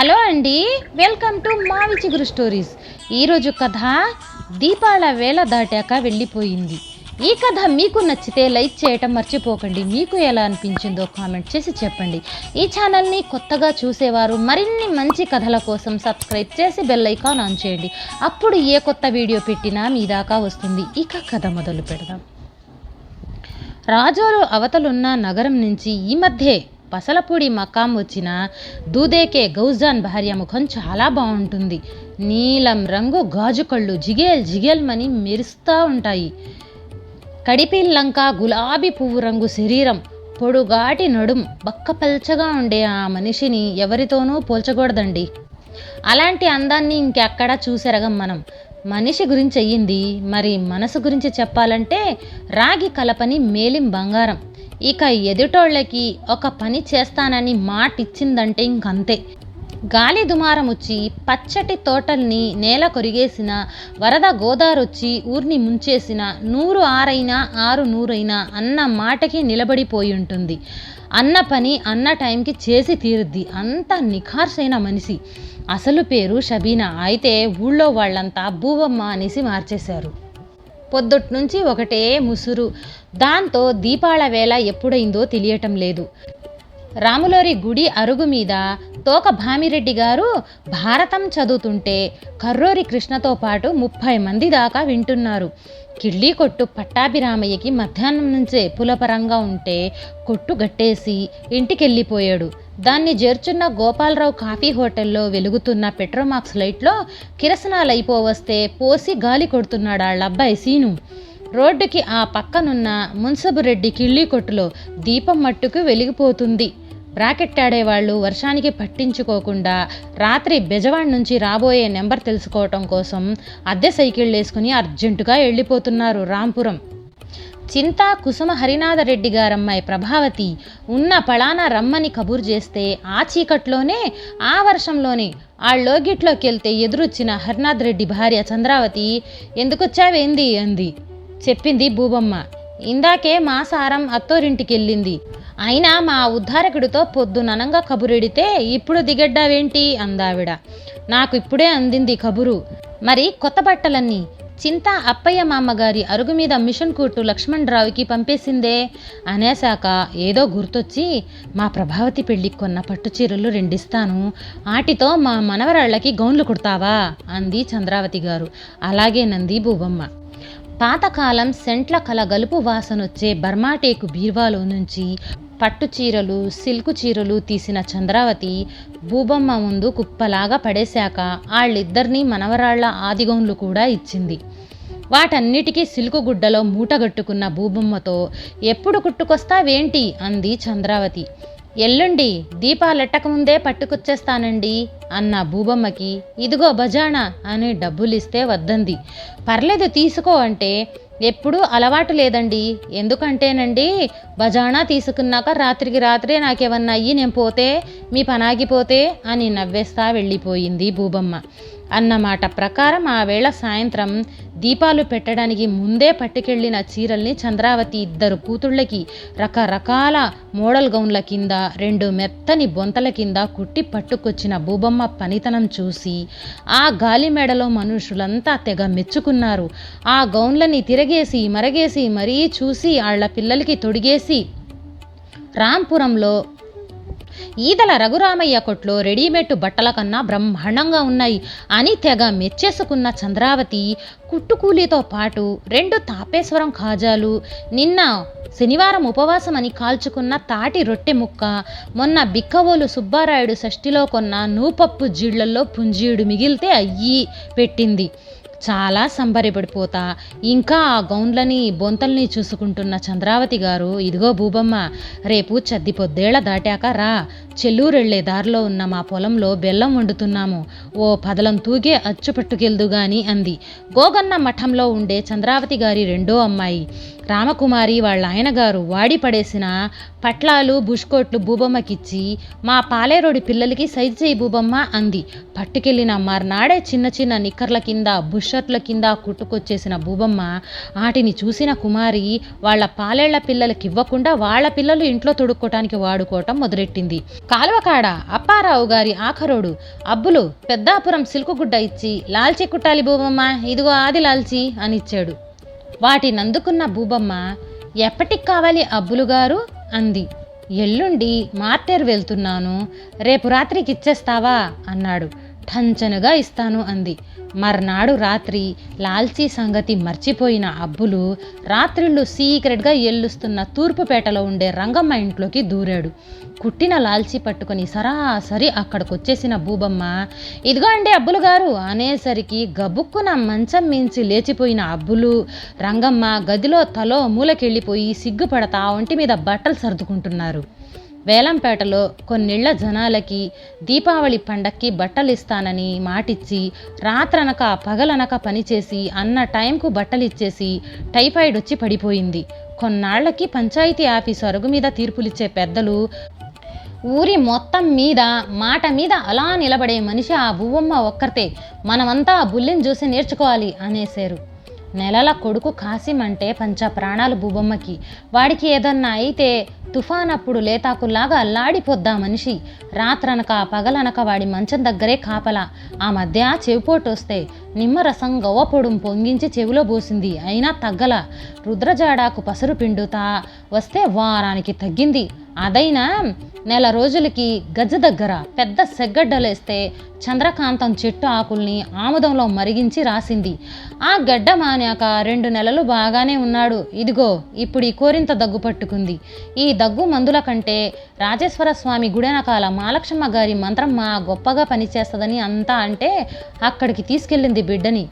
Hello అండి welcome to మావి చిగురు స్టోరీస్. ఈరోజు కథ దీపాల వేళ దాటాక వెళ్ళిపోయింది. ఈ కథ మీకు నచ్చితే లైక్ చేయటం మర్చిపోకండి. మీకు ఎలా అనిపించిందో కామెంట్ చేసి చెప్పండి. ఈ ఛానల్ని కొత్తగా చూసేవారు మరిన్ని మంచి కథల కోసం సబ్స్క్రైబ్ చేసి బెల్ ఐకాన్ ఆన్ చేయండి. అప్పుడు ఏ కొత్త వీడియో పెట్టినా మీ దాకా వస్తుంది. ఇక కథ మొదలు పెడదాం. రాజోలు అవతలున్న నగరం నుంచి ఈ మధ్యే పసలపూడి మకాం వచ్చిన దూదేకే గౌజాన్ భార్య ముఖం చాలా బాగుంటుంది. నీలం రంగు గాజు కళ్ళు జిగేల్ జిగేల్మని మెరుస్తూ ఉంటాయి. కడిపిల్లంక గులాబీ పువ్వు రంగు శరీరం పొడుగాటి నడుం బక్కపల్చగా ఉండే ఆ మనిషిని ఎవరితోనూ పోల్చకూడదండి. అలాంటి అందాన్ని ఇంకెక్కడా చూసెరగం మనం. మనిషి గురించి అయ్యింది మరి మనసు గురించి చెప్పాలంటే రాగి కలపని మేలిం బంగారం. ఇక ఎదుటోళ్ళకి ఒక పని చేస్తానని మాట ఇచ్చిందంటే ఇంకంతే. గాలి దుమారం వచ్చి పచ్చటి తోటల్ని నేల కొరిగేసిన వరద గోదారొచ్చి ఊర్ని ముంచేసిన నూరు ఆరైనా ఆరు నూరైనా అన్న మాటకి నిలబడిపోయి ఉంటుంది అన్న పని అన్న టైంకి చేసి తీరుద్ది. అంత నిఖార్సైన మనిషి. అసలు పేరు షబీనా. అయితే ఊళ్ళో వాళ్ళంతా బూవమ్మ అనేసి మార్చేశారు. పొద్దుట్ నుంచి ఒకటే ముసురు. దాంతో దీపాల వేళ ఎప్పుడైందో తెలియటం లేదు. రాములోరి గుడి అరుగు మీద తోక భామిరెడ్డి గారు భారతం చదువుతుంటే కర్రోరి కృష్ణతో పాటు ముప్పై మంది దాకా వింటున్నారు. కిళ్ళీ కొట్టు పట్టాభిరామయ్యకి మధ్యాహ్నం నుంచే పులపరంగా ఉంటే కొట్టు గట్టేసి ఇంటికెళ్ళిపోయాడు. దాన్ని చేర్చున్న గోపాలరావు కాఫీ హోటల్లో వెలుగుతున్న పెట్రోమాక్స్ లైట్లో కిరసనాలు అయిపోవస్తే పోసి గాలి కొడుతున్నాడు వాళ్ళ అబ్బాయి సీను. రోడ్డుకి ఆ పక్కనున్న మున్సబురెడ్డి కిళ్ళీ కొట్టులో దీపం మట్టుకు వెలిగిపోతుంది. బ్రాకెట్టాడేవాళ్ళు వర్షానికి పట్టించుకోకుండా రాత్రి బెజవాడ్ నుంచి రాబోయే నెంబర్ తెలుసుకోవటం కోసం అద్దె సైకిళ్ళు వేసుకుని అర్జెంటుగా వెళ్ళిపోతున్నారు రాంపురం. చింతా కుసుమ హరినాథరెడ్డి గారమ్మాయి ప్రభావతి ఉన్న పలానా రమ్మని కబురు చేస్తే ఆ చీకట్లోనే ఆ వర్షంలోనే ఆ లోగిట్లోకి వెళ్తే ఎదురొచ్చిన హరినాథ్ రెడ్డి భార్య చంద్రావతి ఎందుకొచ్చావేంది? అంది. చెప్పింది భూబమ్మ. ఇందాకే మా సారం అత్తోరింటికి వెళ్ళింది అయినా మా ఉద్ధారకుడితో పొద్దుననంగా కబురెడితే ఇప్పుడు దిగడ్డావేంటి అందావిడ. నాకు ఇప్పుడే అందింది కబురు. మరి కొత్త బట్టలన్నీ? చింత అప్పయ్య మామగారి అరుగు మీద మిషన్ కూటు లక్ష్మణరావుకి పంపేసిందే అనేశాక ఏదో గుర్తొచ్చి మా ప్రభావతి పెళ్ళికి కొన్న పట్టు చీరలు రెండిస్తాను. ఆటితో మా మనవరాళ్ళకి గౌన్లు కుడతావా? అంది చంద్రావతి గారు అలాగే నంది భూబమ్మ. పాతకాలం సెంట్ల కల గలుపు వాసనొచ్చే బర్మాటేకు బీర్వాలో నుంచి పట్టు చీరలు సిల్కు చీరలు తీసిన చంద్రావతి భూబమ్మ ముందు కుప్పలాగా పడేశాక వాళ్ళిద్దరినీ మనవరాళ్ళ ఆదిగోన్లు కూడా ఇచ్చింది. వాటన్నిటికీ సిల్కు గుడ్డలో మూటగట్టుకున్న భూబొమ్మతో ఎప్పుడు కుట్టుకొస్తావేంటి? అంది చంద్రావతి. ఎల్లుండి దీపాలెట్టకముందే పట్టుకొచ్చేస్తానండి. అన్న భూబమ్మకి ఇదిగో బజానా అని డబ్బులిస్తే వద్దంది. పర్లేదు తీసుకో అంటే ఎప్పుడూ అలవాటు లేదండి. ఎందుకంటేనండి బజానా తీసుకున్నాక రాత్రికి రాత్రే నాకేమన్నా అయ్యి నేను పోతే మీ పనాగిపోతే అని నవ్వేస్తా వెళ్ళిపోయింది భూబమ్మ. అన్నమాట ప్రకారం ఆ వేళ సాయంత్రం దీపాలు పెట్టడానికి ముందే పట్టుకెళ్ళిన చీరల్ని చంద్రావతి ఇద్దరు కూతుళ్ళకి రకరకాల మోడల్ గౌన్ల కింద రెండు మెత్తని బొంతల కింద కుట్టి పట్టుకొచ్చిన భూబమ్మ పనితనం చూసి ఆ గాలి మెడలో మనుషులంతా తెగ మెచ్చుకున్నారు. ఆ గౌన్లని తిరగేసి మరగేసి మరీ చూసి వాళ్ళ పిల్లలకి తొడిగేసి రాంపురంలో ఈదల రఘురామయ్య కొట్లో రెడీమేడ్ బట్టల కన్నా బ్రహ్మాండంగా ఉన్నాయి అని తెగ మెచ్చేసుకున్న చంద్రావతి కుట్టుకూలీతో పాటు రెండు తాపేశ్వరం ఖాజాలు నిన్న శనివారం ఉపవాసం అని కాల్చుకున్న తాటి రొట్టె ముక్క మొన్న బిక్కవోలు సుబ్బారాయుడు షష్ఠిలో కొన్న నూపప్పు జీళ్ళల్లో పుంజీయుడు మిగిలితే అయ్యి పెట్టింది. చాలా సంబరపడిపోతా. ఇంకా ఆ గౌన్లని బొంతల్ని చూసుకుంటున్న చంద్రావతి గారు ఇదిగో భూబమ్మ రేపు చద్ది పొద్దేళ్ళ దాటాక రా. చెల్లూరెళ్ళే దారిలో ఉన్న మా పొలంలో బెల్లం వండుతున్నాము. ఓ పదలం తూగే అచ్చు పట్టుకెళ్దు గాని అంది. గోగన్న మఠంలో ఉండే చంద్రావతి గారి రెండో అమ్మాయి. రామకుమారి వాళ్ళ ఆయనగారు వాడి పడేసిన పట్లాలు బుష్కోట్లు బూబమ్మకిచ్చి మా పాలేరోడి పిల్లలకి సైజు చేయి బూబమ్మ అంది. పట్టుకెళ్ళిన మర్నాడే చిన్న చిన్న నిక్కర్ల కింద బుషర్ట్ల కింద కుట్టుకొచ్చేసిన బూబమ్మ వాటిని చూసిన కుమారి వాళ్ళ పాలేళ్ళ పిల్లలకి ఇవ్వకుండా వాళ్ళ పిల్లలు ఇంట్లో తొడుక్కోటానికి వాడుకోవటం మొదలెట్టింది. కాలువకాడ అప్పారావు గారి ఆఖరోడు అబ్బులు పెద్దాపురం సిల్కుగుడ్డ ఇచ్చి లాల్చి కుట్టాలి బూబమ్మ ఇదిగో ఆది లాల్చి అని ఇచ్చాడు వాటినందుకున్న భూబమ్మ ఎప్పటికి కావాలి అబ్బులు గారు? అంది. ఎల్లుండి మార్టేరు వెళ్తున్నాను. రేపు రాత్రికి ఇచ్చేస్తావా? అన్నాడు. ఠంచనుగా ఇస్తాను అంది. మర్నాడు రాత్రి లాల్చీ సంగతి మర్చిపోయిన అబ్బులు రాత్రిళ్ళు సీక్రెట్గా ఎల్లుస్తున్న తూర్పుపేటలో ఉండే రంగమ్మ ఇంట్లోకి దూరాడు. కుట్టిన లాల్చీ పట్టుకొని సరాసరి అక్కడికొచ్చేసిన బూబమ్మ ఇదిగో అండి అబ్బులు గారు అనేసరికి గబుక్కున మంచం మించి లేచిపోయిన అబ్బులు రంగమ్మ గదిలో తలో మూలకెళ్ళిపోయి సిగ్గుపడతా ఒంటి మీద బట్టలు సర్దుకుంటున్నారు. వేలంపేటలో కొన్నిళ్ళ జనాలకి దీపావళి పండక్కి బట్టలు ఇస్తానని మాటిచ్చి రాత్రనక పగలనక పనిచేసి అన్న టైంకు బట్టలు ఇచ్చేసి టైఫాయిడ్ వచ్చి పడిపోయింది. కొన్నాళ్ళకి పంచాయతీ ఆఫీస్ అరుగు మీద తీర్పులిచ్చే పెద్దలు ఊరి మొత్తం మీద మాట మీద అలా నిలబడే మనిషి ఆ బువ్వమ్మ ఒక్కరితే మనమంతా ఆ బుల్లిని చూసి నేర్చుకోవాలి అనేశారు. నెలల కొడుకు కాసిం అంటే పంచ ప్రాణాలు బువ్వమ్మకి. వాడికి ఏదన్నా అయితే తుఫాన్ అప్పుడు లేతాకుల్లాగా అల్లాడిపోద్దా మనిషి? రాత్రనక పగలనక వాడి మంచం దగ్గరే కాపలా. ఆ మధ్య చెవిపోటొస్తే నిమ్మరసం గవ్వపొడుం పొంగించి చెవిలో పోసింది అయినా తగ్గల. రుద్రజాడాకు పసరు పిండుతా. వస్తే వారానికి తగ్గింది. అదైనా నెల రోజులకి గజ్జ దగ్గర పెద్ద సెగ్గడ్డలేస్తే చంద్రకాంతం చెట్టు ఆకుల్ని ఆముదంలో మరిగించి రాసింది. ఆ గడ్డ మానాక రెండు నెలలు బాగానే ఉన్నాడు. ఇదిగో ఇప్పుడు ఈ కోరింత దగ్గు పట్టుకుంది. ఈ దగ్గు మందుల కంటే రాజేశ్వర స్వామి గుడెనకాల మాలక్షమ్మ గారి మంత్రం మా గొప్పగా పనిచేస్తుందని అంతా అంటే అక్కడికి తీసుకెళ్ళింది బిడ్డని.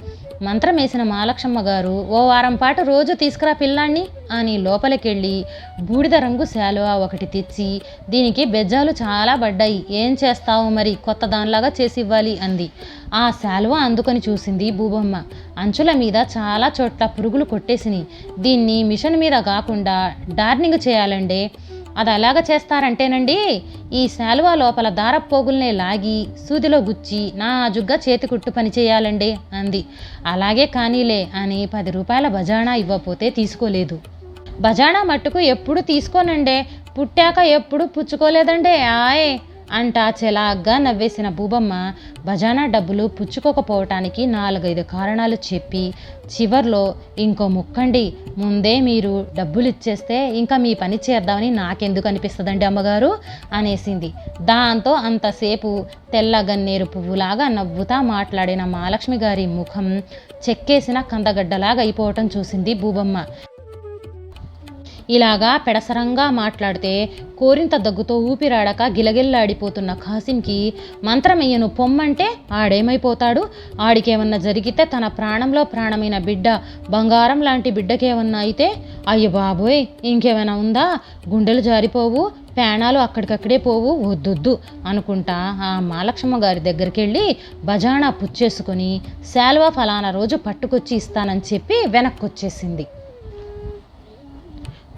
మంత్రం వేసిన మాలక్షమ్మ గారు ఓ వారం పాటు రోజు తీసుకురా పిల్లాన్ని అని లోపలికెళ్ళి బూడిద రంగు శాలువా ఒకటి తెచ్చి దీనికి బెజ్జాలు చాలా పడ్డాయి ఏం చేస్తావు మరి? కొత్త దానిలాగా చేసి ఇవ్వాలి అంది. ఆ శాలువా అందుకొని చూసింది భూబొమ్మ. అంచుల మీద చాలా చోట్ల పురుగులు కొట్టేసినాయి. దీన్ని మిషన్ మీద కాకుండా డార్నింగ్ చేయాలండే అది అలాగ చేస్తారంటేనండి ఈ శాలువా లోపల దారపోగుల్నే లాగి సూదిలో గుచ్చి నాజుగ్గా చేతి కుట్టు పని చేయాలండి అంది. అలాగే కానీలే అని పది రూపాయల బజానా ఇవ్వపోతే తీసుకోలేదు. బజానా మట్టుకు ఎప్పుడు తీసుకోనండే పుట్టాక ఎప్పుడు పుచ్చుకోలేదండే ఆయ్. అంటా చెలాగ్గా నవ్వేసిన భూబమ్మ బజానా డబ్బులు పుచ్చుకోకపోవటానికి నాలుగైదు కారణాలు చెప్పి చివర్లో ఇంకో ముక్కండి ముందే మీరు డబ్బులు ఇచ్చేస్తే ఇంకా మీ పని చేద్దామని నాకెందుకు అనిపిస్తుందండి అమ్మగారు? అనేసింది. దాంతో అంతసేపు తెల్ల గన్నేరు పువ్వులాగా నవ్వుతా మాట్లాడిన మహాలక్ష్మి గారి ముఖం చెక్కేసిన కందగడ్డలాగా అయిపోవటం చూసింది భూబమ్మ. ఇలాగా పెడసరంగా మాట్లాడితే కోరింత దగ్గుతో ఊపిరాడక గిలగిల్లాడిపోతున్న ఖాసింకి మంత్రమయ్యను పొమ్మంటే ఆడేమైపోతాడు? ఆడికేమన్నా జరిగితే తన ప్రాణంలో ప్రాణమైన బిడ్డ బంగారం లాంటి బిడ్డకేమన్నా అయితే అయ్య బాబోయ్ ఇంకేమైనా ఉందా? గుండెలు జారిపోవు పేణాలు అక్కడికక్కడే పోవు వద్దొద్దు అనుకుంటా ఆ మాలక్ష్మ గారి దగ్గరికి వెళ్ళి బజానా పుచ్చేసుకొని శాల్వా ఫలానా రోజు పట్టుకొచ్చి ఇస్తానని చెప్పి వెనక్కి వచ్చేసింది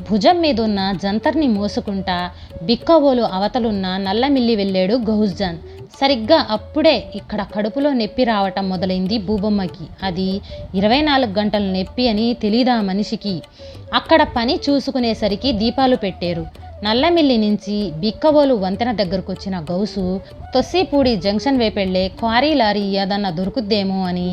భుజం మీదున్న జంతర్ని మోసుకుంటా బిక్కవోలు అవతలున్న నల్లమిల్లి వెళ్ళాడు గౌజ్జాన్. సరిగ్గా అప్పుడే ఇక్కడ కడుపులో నొప్పి రావటం మొదలైంది భూబొమ్మకి. అది ఇరవై నాలుగు గంటల నొప్పి అని తెలీదా మనిషికి? అక్కడ పని చూసుకునేసరికి దీపాలు పెట్టారు. నల్లమిల్లి నుంచి బిక్కవోలు వంతెన దగ్గరకు వచ్చిన గౌసు తొస్సిపూడి జంక్షన్ వేపెళ్ళే క్వారీ లారీ ఏదన్నా దొరుకుద్దేమో అని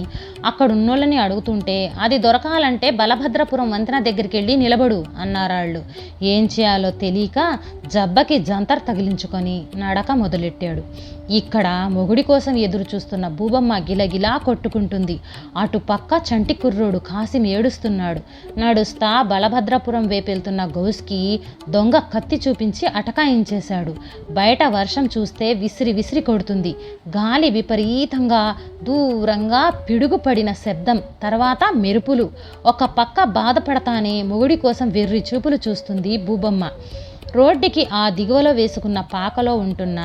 అక్కడున్నోళ్ళని అడుగుతుంటే అది దొరకాలంటే బలభద్రపురం వంతెన దగ్గరికి వెళ్ళి నిలబడు అన్నారాళ్ళు. ఏం చేయాలో తెలియక జబ్బకి జంతర్ తగిలించుకొని నడక మొదలెట్టాడు. ఇక్కడ మొగుడి కోసం ఎదురు చూస్తున్న భూబమ్మ గిలగిలా కొట్టుకుంటుంది. అటు పక్క చంటి కుర్రోడు కాసిం ఏడుస్తున్నాడు. నడుస్తా బలభద్రపురం వేపెళ్తున్న గౌస్కి దొంగ కత్తి చూపించి అటకాయించేశాడు. బయట వర్షం చూస్తే విసిరి విసిరి కొడుతుంది. గాలి విపరీతంగా దూరంగా పిడుగు పడిన శబ్దం తర్వాత మెరుపులు. ఒక పక్క బాధపడతానే మొగుడి కోసం వెర్రి చూపులు చూస్తుంది భూబమ్మ. రోడ్డుకి ఆ దిగువలో వేసుకున్న పాకలో ఉంటున్న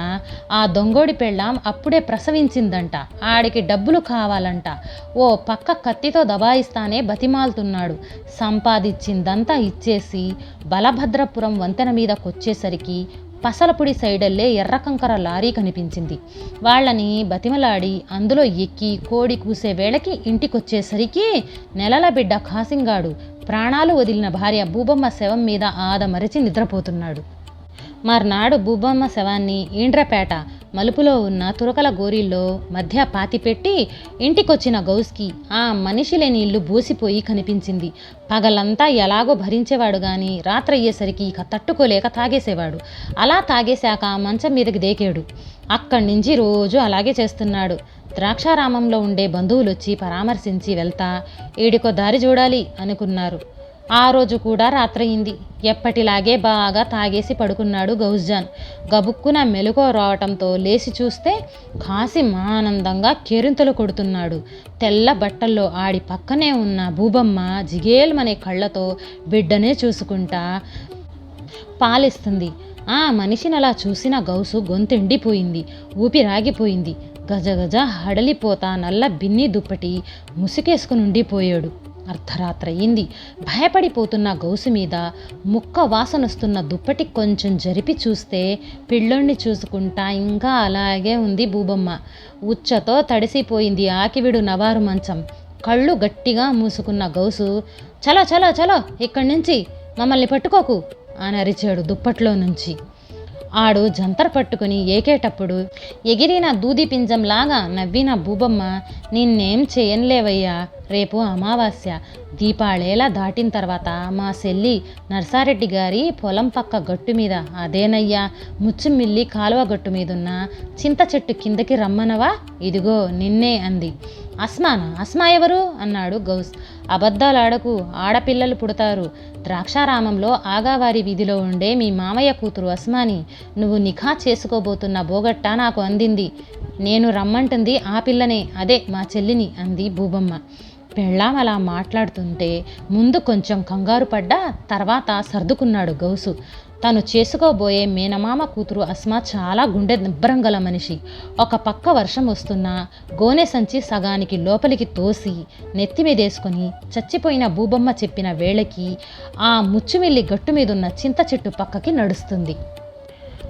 ఆ దొంగోడి పెళ్ళాం అప్పుడే ప్రసవించిందంట. ఆడికి డబ్బులు కావాలంట. ఓ పక్క కత్తితో దబాయిస్తానే బతిమాలుతున్నాడు. సంపాదించిందంతా ఇచ్చేసి బలభద్రపురం వంతెన మీదకొచ్చేసరికి పసలపొడి సైడల్లే ఎర్రకంకర లారీ కనిపించింది. వాళ్ళని బతిమలాడి అందులో ఎక్కి కోడి కూసే వేళకి ఇంటికొచ్చేసరికి నెలల బిడ్డ కాసింగాడు. ప్రాణాలు వదిలిన భార్య భూబమ్మ శవం మీద ఆదమరిచి నిద్రపోతున్నాడు. మర్నాడు భూబమ్మ శవాన్ని ఈండ్రపేట మలుపులో ఉన్న తురకల గోరీల్లో మధ్య పాతిపెట్టి ఇంటికొచ్చిన గౌస్కి ఆ మనిషి లేని ఇల్లు బూసిపోయి కనిపించింది. పగలంతా ఎలాగో భరించేవాడు గాని రాత్రి అయ్యేసరికి ఇక తట్టుకోలేక తాగేసేవాడు. అలా తాగేశాక మంచం మీదకి దేకాడు. అక్కడి నుంచి రోజు అలాగే చేస్తున్నాడు. ద్రాక్షారామంలో ఉండే బంధువులు వచ్చి పరామర్శించి వెళ్తా ఈడికో దారి చూడాలి అనుకున్నారు. ఆ రోజు కూడా రాత్రయింది. ఎప్పటిలాగే బాగా తాగేసి పడుకున్నాడు గౌస్జాన్ గబుక్కున మెలుకో రావటంతో లేచి చూస్తే కాసిం ఆనందంగా కేరింతలు కొడుతున్నాడు. తెల్ల బట్టల్లో ఆడి పక్కనే ఉన్న భూబమ్మ జిగేల్మనే కళ్ళతో బిడ్డనే చూసుకుంటా పాలిస్తుంది. ఆ మనిషిని అలా చూసిన గౌసు గొంతెండిపోయింది. ఊపిరాగిపోయింది గజగజ హడలిపోతా నల్ల బిన్ని దుప్పటి ముసుకేసుకుని ఉండిపోయాడు అర్ధరాత్రయింది భయపడిపోతున్న గౌసు మీద ముక్క వాసనొస్తున్న దుప్పటి కొంచెం జరిపి చూస్తే పిల్లోణ్ణి చూసుకుంటా ఇంకా అలాగే ఉంది భూబమ్మ. ఉచ్చతో తడిసిపోయింది ఆకివిడు నవారు మంచం. కళ్ళు గట్టిగా మూసుకున్న గౌసు చలో చలో చలో ఇక్కడి నుంచి మమ్మల్ని పట్టుకోకు అని అరిచాడు దుప్పట్లో నుంచి. ఆడు జంతర పట్టుకుని ఏకేటప్పుడు ఎగిరిన దూది పింజంలాగా నవ్విన భూబమ్మ నిన్నేం చేయనులేవయ్యా రేపు అమావాస్య. దీపాళేలా దాటిన తర్వాత మా సెల్లి నర్సారెడ్డి గారి పొలం పక్క గట్టు మీద అదేనయ్యా ముచ్చుమిల్లి కాలువ గట్టు మీదున్న చింత చెట్టు కిందకి రమ్మనవా? ఇదిగో నిన్నే అంది. అస్మానా? అస్మా ఎవరు? అన్నాడు గౌస్. అబద్ధాలాడకు ఆడపిల్లలు పుడతారు. ద్రాక్షారామంలో ఆగావారి వీధిలో ఉండే మీ మామయ్య కూతురు అస్మాని నువ్వు నిఖా చేసుకోబోతున్న బోగట్ట నాకు అందింది. నేను రమ్మంటుంది ఆ పిల్లనే అదే మా చెల్లిని అంది భూబమ్మ. పెళ్ళాం అలా మాట్లాడుతుంటే ముందు కొంచెం కంగారు పడ్డా తర్వాత సర్దుకున్నాడు గౌసు. తను చేసుకోబోయే మేనమామ కూతురు అస్మా చాలా గుండె నిబ్బరం గల మనిషి. ఒక పక్క వర్షం వస్తున్నా గోనె సంచి సగానికి లోపలికి తోసి నెత్తి మీదేసుకొని చచ్చిపోయిన భూబొమ్మ చెప్పిన వేళకి ఆ ముచ్చుమిల్లి గట్టు మీదున్న చింత చెట్టు పక్కకి నడుస్తుంది.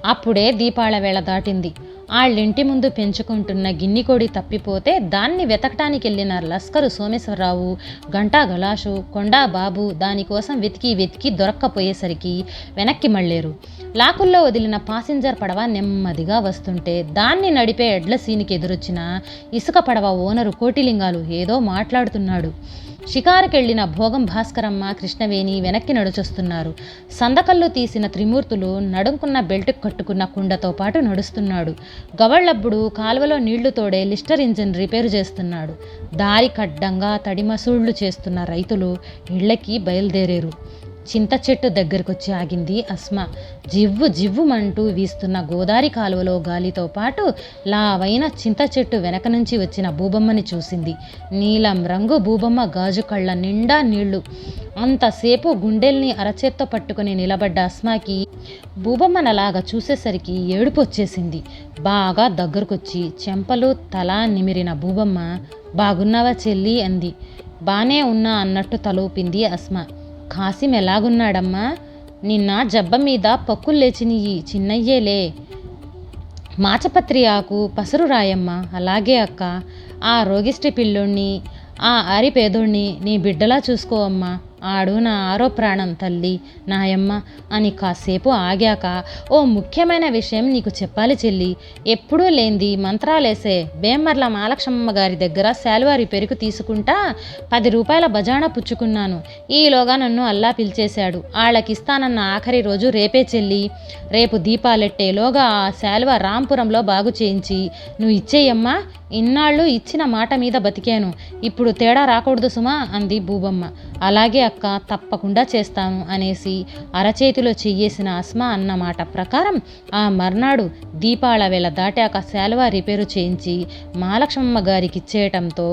అప్పుడే దీపాల వేళ దాటింది. వాళ్ళింటి ముందు పెంచుకుంటున్న గిన్నికోడి తప్పిపోతే దాన్ని వెతకటానికి వెళ్ళిన లస్కరు సోమేశ్వరరావు గంటా గలాషు కొండా బాబు దానికోసం వెతికి వెతికి దొరక్కపోయేసరికి వెనక్కి మళ్ళేరు. లాకుల్లో వదిలిన పాసింజర్ పడవ నెమ్మదిగా వస్తుంటే దాన్ని నడిపే ఎడ్ల సీనికి ఎదురొచ్చిన ఇసుక పడవ ఓనరు కోటిలింగాలు ఏదో మాట్లాడుతున్నాడు. షికారుకెళ్ళిన భోగం భాస్కరమ్మ కృష్ణవేణి వెనక్కి నడుచొస్తున్నారు. సందకల్లు తీసిన త్రిమూర్తులు నడుంకున్న బెల్ట్ కట్టుకున్న కుండతో పాటు నడుస్తున్నాడు. గవళ్ళబ్బుడు కాలువలో నీళ్ళు తోడే లిస్టర్ ఇంజిన్ రిపేరు చేస్తున్నాడు. దారి కడ్డంగా తడిమసూళ్ళు చేస్తున్న రైతులు ఇళ్ళకి బయలుదేరారు. చింత చెట్టు దగ్గరకొచ్చి ఆగింది అస్మ. జివ్వు జివ్వుమంటూ వీస్తున్న గోదారి కాలువలో గాలితో పాటు లావైన చింత చెట్టు వెనక నుంచి వచ్చిన భూబొమ్మని చూసింది. నీలం రంగు భూబొమ్మ గాజు కళ్ళ నిండా నీళ్ళు. అంతసేపు గుండెల్ని అరచేత్తో పట్టుకుని నిలబడ్డ అస్మాకి భూబమ్మనలాగా చూసేసరికి ఏడుపు వచ్చేసింది. బాగా దగ్గరకొచ్చి చెంపలు తల నిమిరిన భూబొమ్మ బాగున్నావా చెల్లి అంది. బానే ఉన్నా అన్నట్టు తలూపింది అస్మా. కాసిం ఎలాగున్నాడమ్మా? నిన్న జబ్బ మీద పక్కులు లేచినయి చిన్నయ్యేలే. మాచపత్రి ఆకు పసరు రాయమ్మ. అలాగే అక్క ఆ రోగిష్టి పిల్లుణ్ణి ఆ ఆరి పేదోణ్ణి నీ బిడ్డలా చూసుకో అమ్మా. ఆడు నా ఆరో ప్రాణం తల్లి. నాయమ్మ అని కాసేపు ఆగాక ఓ ముఖ్యమైన విషయం నీకు చెప్పాలి చెల్లి. ఎప్పుడూ లేంది మంత్రాలేసే బేమర్ల మాలక్షమ్మ గారి దగ్గర శాలువారి పెరుగు తీసుకుంటా పది రూపాయల బజానా పుచ్చుకున్నాను. ఈలోగా నన్ను అల్లా పిలిచేశాడు. వాళ్ళకిస్తానన్న ఆఖరి రోజు రేపే చెల్లి. రేపు దీపాలెట్టేలోగా ఆ శాలువ రాంపురంలో బాగు చేయించి నువ్వు ఇచ్చేయమ్మా. ఇన్నాళ్ళు ఇచ్చిన మాట మీద బతికాను. ఇప్పుడు తేడా రాకూడదు సుమా అంది భూబమ్మ. అలాగే అక్క తప్పకుండా చేస్తాను అనేసి అరచేతిలో చెయ్యేసిన అస్మా అన్నమాట ప్రకారం ఆ మర్నాడు దీపాల వేళ దాటాక శాలువా రిపేరు చేయించి మహాలక్ష్మమ్మ గారికి ఇచ్చేయటంతో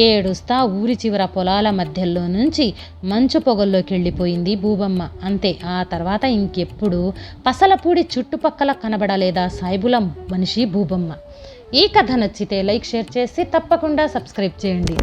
ఏడుస్తా ఊరి చివర పొలాల మధ్యలో నుంచి మంచు పొగల్లోకి వెళ్ళిపోయింది భూబమ్మ. అంతే ఆ తర్వాత ఇంకెప్పుడు పసలపూడి చుట్టుపక్కల కనబడలేదా సాయిబుల మనిషి భూబమ్మ. ఈ కథ నచ్చితే లైక్ షేర్ చేసి తప్పకుండా సబ్స్క్రైబ్ చేయండి.